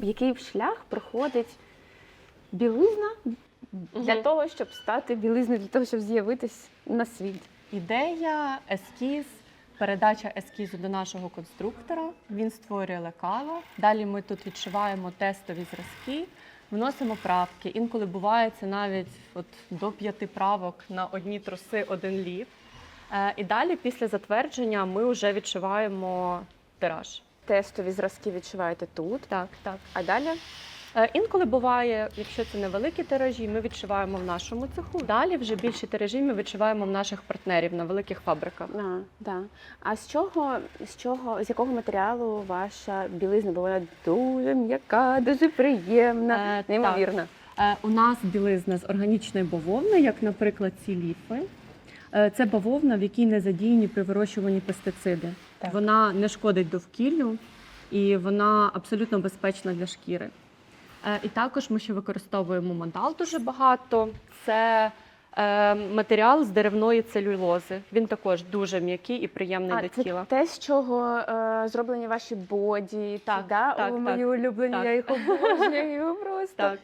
Який шлях проходить білизна для Мгм. того, щоб стати білизною, для того, щоб з'явитись на світ? Ідея, ескіз, передача ескізу до нашого конструктора. Він створює лекало. Далі ми тут відшиваємо тестові зразки, вносимо правки. Інколи буває це навіть от до п'яти правок на одні труси, один лів. Е, І далі, після затвердження, ми вже відшиваємо тираж. Тестові зразки відшиваєте тут, Так, так. а далі Е, Інколи буває, якщо це невеликі тиражі, ми відшиваємо в нашому цеху. Далі вже більші тиражі ми відшиваємо в наших партнерів на великих фабриках. а, да. а з чого, з чого, з якого матеріалу ваша білизна? Бо вона дуже м'яка, дуже приємна, Е, неймовірна. Е, У нас білизна з органічної бавовни, як, наприклад, ці ліфи. Е, Це бавовна, в якій не задіяні при вирощуванні пестициди. Так. Вона не шкодить довкіллю і вона абсолютно безпечна для шкіри. Е, І також ми ще використовуємо модал дуже багато. Це е, матеріал з деревної целюлози. Він також дуже м'який і приємний А, для це тіла. те, з чого е, зроблені ваші боді, Так, да? так, О, мої так, улюблені, так. я їх обожнюю просто. Так.